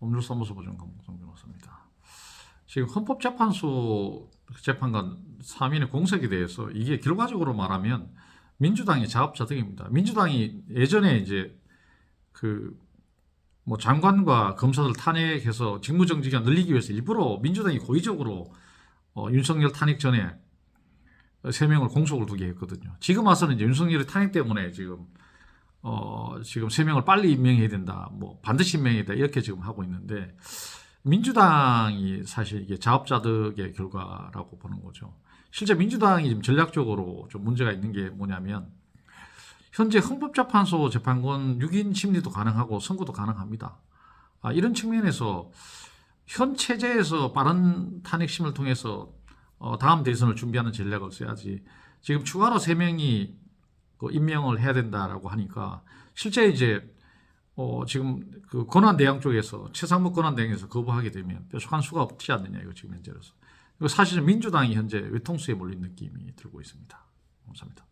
법률사무소 보증 강봉성 변호사입니다. 지금 헌법재판소 재판관 3인의 공석에 대해서 이게 결과적으로 말하면 민주당의 자업자득입니다. 민주당이 예전에 이제 그 뭐 장관과 검사들 탄핵해서 직무정지기간 늘리기 위해서 일부러 민주당이 고의적으로 어, 윤석열 탄핵 전에 세 명을 공석을 두게 했거든요. 지금 와서는 이제 윤석열의 탄핵 때문에 지금 어, 지금 세 명을 빨리 임명해야 된다, 뭐 반드시 임명해야 된다 이렇게 지금 하고 있는데 민주당이 사실 이게 자업자득의 결과라고 보는 거죠. 실제 민주당이 지금 전략적으로 좀 문제가 있는 게 뭐냐면 현재 헌법재판소 재판관 6인 심리도 가능하고 선고도 가능합니다. 아, 이런 측면에서 현 체제에서 빠른 탄핵심을 통해서 어, 다음 대선을 준비하는 전략을 써야지 지금 추가로 세 명이 그 임명을 해야 된다라고 하니까 실제 이제 어, 지금 그 권한 대행 쪽에서 최상무 권한 대행에서 거부하게 되면 뾰족한 수가 없지 않느냐 이거 지금 현재로서. 사실은 민주당이 현재 외통수에 몰린 느낌이 들고 있습니다. 감사합니다.